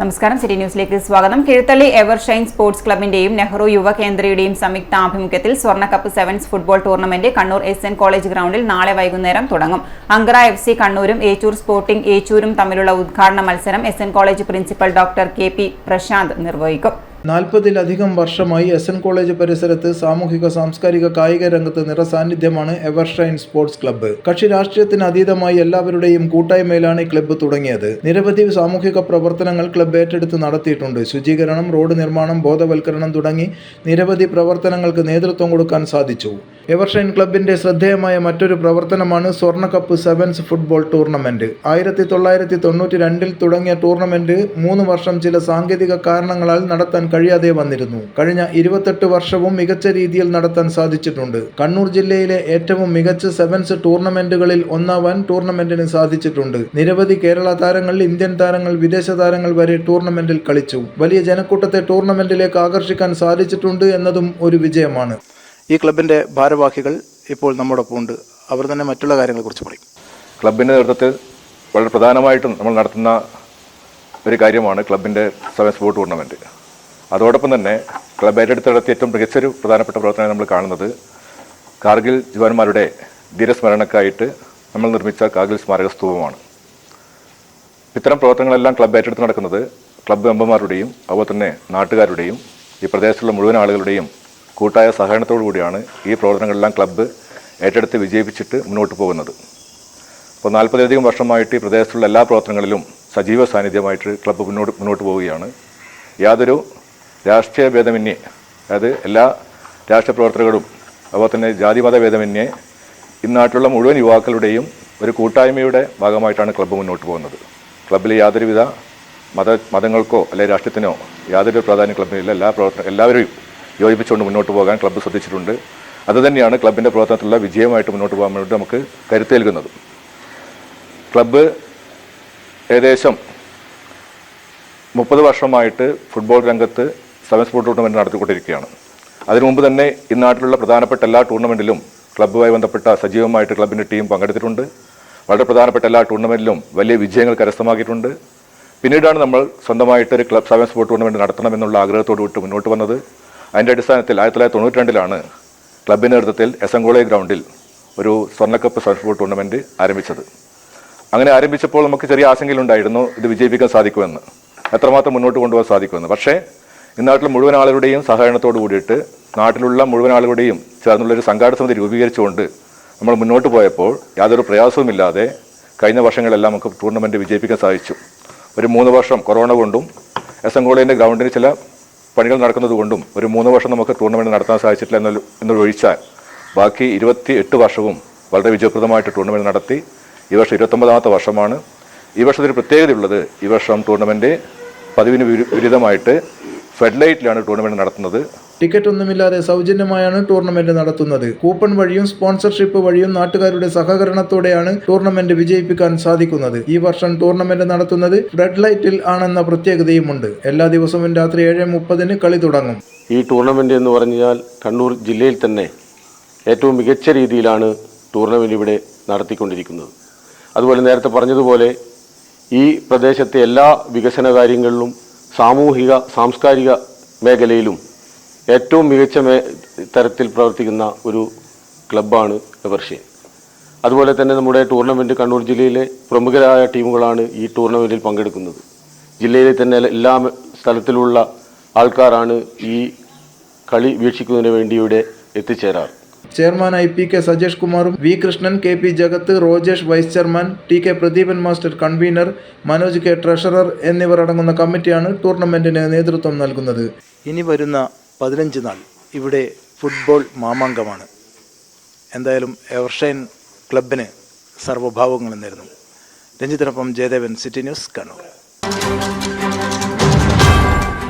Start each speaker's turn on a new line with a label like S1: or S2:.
S1: നമസ്കാരം. സിറ്റി ന്യൂസിലേക്ക് സ്വാഗതം. കിഴുത്തള്ളി എവർഷൈൻ സ്പോർട്സ് ക്ലബിന്റെയും നെഹ്റു യുവ കേന്ദ്രയുടെയും സംയുക്ത ആഭിമുഖ്യത്തിൽ സ്വർണകപ്പ് sevens football tournament Kannur S N college ഗ്രൗണ്ടിൽ നാളെ വൈകുന്നേരം തുടങ്ങും. അങ്കറ എഫ് സി കണ്ണൂരും ഏച്ചൂർ സ്പോർട്ടിംഗ് ഏച്ചൂരും തമ്മിലുള്ള ഉദ്ഘാടന മത്സരം S N college principal doctor K P Prashanth നിർവഹിക്കും.
S2: നാൽപ്പതിലധികം വർഷമായി എസ് എൻ കോളേജ് പരിസരത്ത് സാമൂഹിക സാംസ്കാരിക കായിക രംഗത്ത് നിറസാന്നിധ്യമാണ് എവർഷൈൻ സ്പോർട്സ് ക്ലബ്ബ്. കക്ഷി രാഷ്ട്രീയത്തിന് അതീതമായി എല്ലാവരുടെയും കൂട്ടായ്മയിലാണ് ഈ ക്ലബ്ബ് തുടങ്ങിയത്. നിരവധി സാമൂഹിക പ്രവർത്തനങ്ങൾ ക്ലബ്ബ് ഏറ്റെടുത്ത് നടത്തിയിട്ടുണ്ട്. ശുചീകരണം റോഡ് നിർമ്മാണം ബോധവൽക്കരണം തുടങ്ങി നിരവധി പ്രവർത്തനങ്ങൾക്ക് നേതൃത്വം കൊടുക്കാൻ സാധിച്ചു. എവർഷൈൻ ക്ലബിന്റെ ശ്രദ്ധേയമായ മറ്റൊരു പ്രവർത്തനമാണ് സ്വർണ കപ്പ് സെവൻസ് ഫുട്ബോൾ ടൂർണമെന്റ്. ആയിരത്തി തൊള്ളായിരത്തി തൊണ്ണൂറ്റി രണ്ടിൽ തുടങ്ങിയ ടൂർണമെന്റ് മൂന്ന് വർഷം ചില സാങ്കേതിക കാരണങ്ങളാൽ നടത്താൻ കഴിയാതെ വന്നിരുന്നു. കഴിഞ്ഞ ഇരുപത്തെട്ട് വർഷവും മികച്ച രീതിയിൽ നടത്താൻ സാധിച്ചിട്ടുണ്ട്. കണ്ണൂർ ജില്ലയിലെ ഏറ്റവും മികച്ച സെവൻസ് ടൂർണമെന്റുകളിൽ ഒന്നാവാൻ ടൂർണമെന്റിന് സാധിച്ചിട്ടുണ്ട്. നിരവധി കേരള താരങ്ങൾ ഇന്ത്യൻ താരങ്ങൾ വിദേശ താരങ്ങൾ വരെ ടൂർണമെന്റിൽ കളിച്ചു. വലിയ ജനക്കൂട്ടത്തെ ടൂർണമെന്റിലേക്ക് ആകർഷിക്കാൻ സാധിച്ചിട്ടുണ്ട് എന്നതും ഒരു വിജയമാണ്.
S3: ഈ ക്ലബിന്റെ ഭാരവാഹികൾ ഇപ്പോൾ നമ്മോടൊപ്പം ഉണ്ട് അവർ തന്നെ മറ്റുള്ള കാര്യങ്ങളെക്കുറിച്ച് പറയും.
S4: ക്ലബിന്റെ നേതൃത്വത്തിൽ വളരെ പ്രധാനമായിട്ടും നമ്മൾ നടത്തുന്ന ഒരു കാര്യമാണ് ക്ലബിന്റെ സെവൻസ് സ്പോർട്ട് ടൂർണമെന്റ് അതോടൊപ്പം തന്നെ ക്ലബ് ഏറ്റെടുത്ത് നടത്തിയ ഏറ്റവും മികച്ചൊരു പ്രധാനപ്പെട്ട പ്രവർത്തനം നമ്മൾ കാണുന്നത്. കാർഗിൽ ജവാന്മാരുടെ ധീരസ്മരണക്കായിട്ട് നമ്മൾ നിർമ്മിച്ച കാർഗിൽ സ്മാരക സ്തൂപമാണ് ഇത്തരം പ്രവർത്തനങ്ങളെല്ലാം ക്ലബ് ഏറ്റെടുത്ത് നടക്കുന്നത് ക്ലബ് മെമ്പർമാരുടെയും അതുപോലെ തന്നെ നാട്ടുകാരുടെയും ഈ പ്രദേശത്തുള്ള മുഴുവൻ ആളുകളുടെയും കൂട്ടായ സഹകരണത്തോടു കൂടിയാണ് ഈ പ്രവർത്തനങ്ങളെല്ലാം ക്ലബ്ബ് ഏറ്റെടുത്ത് വിജയിപ്പിച്ചിട്ട് മുന്നോട്ട് പോകുന്നത്. അപ്പോൾ നാൽപ്പതിലധികം വർഷമായിട്ട് ഈ പ്രദേശത്തുള്ള എല്ലാ പ്രവർത്തനങ്ങളിലും സജീവ സാന്നിധ്യമായിട്ട് ക്ലബ്ബ് മുന്നോട്ട് മുന്നോട്ട് പോവുകയാണ്. യാതൊരു രാഷ്ട്രീയ ഭേദമന്യേ അതായത് എല്ലാ രാഷ്ട്രീയ പ്രവർത്തകരും അതുപോലെ തന്നെ ജാതിമത ഭേദമന്യേ ഇന്നാട്ടിലുള്ള മുഴുവൻ യുവാക്കളുടെയും ഒരു കൂട്ടായ്മയുടെ ഭാഗമായിട്ടാണ് ക്ലബ്ബ് മുന്നോട്ട് പോകുന്നത്. ക്ലബ്ബിലെ യാതൊരുവിധ മത മതങ്ങൾക്കോ അല്ലെങ്കിൽ രാഷ്ട്രീയത്തിനോ യാതൊരു പ്രാധാന്യം ക്ലബ്ബിനില്ല. എല്ലാ പ്രവർത്തന എല്ലാവരെയും യോജിപ്പിച്ചുകൊണ്ട് മുന്നോട്ട് പോകാൻ ക്ലബ്ബ് ശ്രദ്ധിച്ചിട്ടുണ്ട്. അതുതന്നെയാണ് ക്ലബിന്റെ പ്രവർത്തനത്തിലുള്ള വിജയമായിട്ട് മുന്നോട്ട് പോകാൻ വേണ്ടി നമുക്ക് കരുത്തേൽക്കുന്നത്. ക്ലബ്ബ് ഏകദേശം മുപ്പത് വർഷമായിട്ട് ഫുട്ബോൾ രംഗത്ത് സെവൻ സ്പോർട്ട് ടൂർണമെന്റ് നടത്തിക്കൊണ്ടിരിക്കുകയാണ്. അതിനു മുമ്പ് തന്നെ ഈ നാട്ടിലുള്ള പ്രധാനപ്പെട്ട എല്ലാ ടൂർണമെന്റിലും ക്ലബ്ബുമായി ബന്ധപ്പെട്ട സജീവമായിട്ട് ക്ലബിന്റെ ടീം പങ്കെടുത്തിട്ടുണ്ട്. വളരെ പ്രധാനപ്പെട്ട എല്ലാ ടൂർണമെന്റിലും വലിയ വിജയങ്ങൾ കരസ്ഥമാക്കിയിട്ടുണ്ട്. പിന്നീടാണ് നമ്മൾ സ്വന്തമായിട്ട് ഒരു ക്ലബ് സെവൻ സ്പോർട്ട് ടൂർണമെന്റ് നടത്തണമെന്നുള്ള ആഗ്രഹത്തോട് വിട്ട് മുന്നോട്ട് വന്നത്. അതിന്റെ അടിസ്ഥാനത്തിൽ ആയിരത്തി തൊള്ളായിരത്തി തൊണ്ണൂറ്റി രണ്ടിലാണ് ക്ലബിന്റെ നേതൃത്വത്തിൽ എസ് എം കോളേജ് ഗ്രൗണ്ടിൽ ഒരു സ്വർണക്കപ്പ് സെവൻ സ്പോർട്ട് ടൂർണമെന്റ് ആരംഭിച്ചത്. അങ്ങനെ ആരംഭിച്ചപ്പോൾ നമുക്ക് ചെറിയ ആശങ്കയിലുണ്ടായിരുന്നു ഇത് വിജയിപ്പിക്കാൻ സാധിക്കുമെന്ന്. എത്രമാത്രം മുന്നോട്ട് കൊണ്ടുപോകാൻ സാധിക്കുമെന്ന്. പക്ഷേ ഇന്നാട്ടിലെ മുഴുവൻ ആളുകളുടെയും സഹകരണത്തോട് കൂടിയിട്ട് നാട്ടിലുള്ള മുഴുവൻ ആളുകളുടെയും ചേർന്നുള്ളൊരു സംഘാടന സമിതി രൂപീകരിച്ചുകൊണ്ട് നമ്മൾ മുന്നോട്ട് പോയപ്പോൾ യാതൊരു പ്രയാസവുമില്ലാതെ കഴിഞ്ഞ വർഷങ്ങളെല്ലാം നമുക്ക് ടൂർണമെന്റ് വിജയിപ്പിക്കാൻ സാധിച്ചു. ഒരു മൂന്ന് വർഷം കൊറോണ കൊണ്ടും എസ് എൻ കോളേജിന്റെ ഗ്രൗണ്ടിന് ചില പണികൾ നടക്കുന്നത് കൊണ്ടും ഒരു മൂന്ന് വർഷം നമുക്ക് ടൂർണമെന്റ് നടത്താൻ സാധിച്ചിട്ടില്ല എന്നൊരു എന്നൊഴിച്ചാൽ ബാക്കി ഇരുപത്തി എട്ട് വർഷവും വളരെ വിജയപ്രദമായിട്ട് ടൂർണമെന്റ് നടത്തി ഈ വർഷം ഇരുപത്തൊമ്പതാമത്തെ വർഷമാണ്. ഈ വർഷത്തിൽ പ്രത്യേകതയുള്ളത് ഈ വർഷം ടൂർണമെന്റ് പതിവിന് വിരു- വിരുദ്ധമായിട്ട് ഫെഡ്ലൈറ്റിലാണ് ടൂർണമെന്റ് നടത്തുന്നത്.
S2: ടിക്കറ്റ് ഒന്നുമില്ലാതെ സൗജന്യമായാണ് ടൂർണമെന്റ് നടത്തുന്നത്. കൂപ്പൺ വഴിയും സ്പോൺസർഷിപ്പ് വഴിയും നാട്ടുകാരുടെ സഹകരണത്തോടെയാണ് ടൂർണമെന്റ് വിജയിപ്പിക്കാൻ സാധിക്കുന്നത്. ഈ വർഷം ടൂർണമെന്റ് നടത്തുന്നത് റെഡ് ലൈറ്റിൽ ആണെന്ന പ്രത്യേകതയുമുണ്ട്. എല്ലാ ദിവസവും രാത്രി ഏഴ് മുപ്പതിന് കളി തുടങ്ങും.
S5: ഈ ടൂർണമെന്റ് എന്ന് പറഞ്ഞാൽ കണ്ണൂർ ജില്ലയിൽ തന്നെ ഏറ്റവും മികച്ച രീതിയിലാണ് ടൂർണമെന്റ് ഇവിടെ നടത്തിക്കൊണ്ടിരിക്കുന്നത്. അതുപോലെ നേരത്തെ പറഞ്ഞതുപോലെ ഈ പ്രദേശത്തെ എല്ലാ വികസന കാര്യങ്ങളിലും സാമൂഹിക സാംസ്കാരിക മേഖലയിലും ഏറ്റവും മികച്ച തരത്തിൽ പ്രവർത്തിക്കുന്ന ഒരു ക്ലബ്ബാണ് എവർഷ്യൻ അതുപോലെ തന്നെ നമ്മുടെ ടൂർണമെന്റ് കണ്ണൂർ ജില്ലയിലെ പ്രമുഖരായ ടീമുകളാണ് ഈ ടൂർണമെന്റിൽ പങ്കെടുക്കുന്നത്. ജില്ലയിലെ തന്നെ എല്ലാ സ്ഥലത്തിലുള്ള ആൾക്കാരാണ് ഈ കളി വീക്ഷിക്കുന്നതിന് വേണ്ടി ഇവിടെ എത്തിച്ചേരാറ്.
S2: ചെയർമാനായി പി കെ സജേഷ് കുമാറും V Krishnan K P Jagath Rojesh vice chairman T K Pradeepan master convener Manoj K treasurer എന്നിവർ അടങ്ങുന്ന കമ്മിറ്റിയാണ് ടൂർണമെന്റിന് നേതൃത്വം നൽകുന്നത്.
S3: ഇനി വരുന്ന പതിനഞ്ച് നാൾ ഇവിടെ ഫുട്ബോൾ മാമാങ്കമാണ്. എന്തായാലും എവർഷൈൻ ക്ലബിന് സർവഭാവങ്ങൾ നേരുന്നു. രഞ്ജിത്തിനൊപ്പം ജയദേവൻ സിറ്റി ന്യൂസ് കണ്ണൂർ.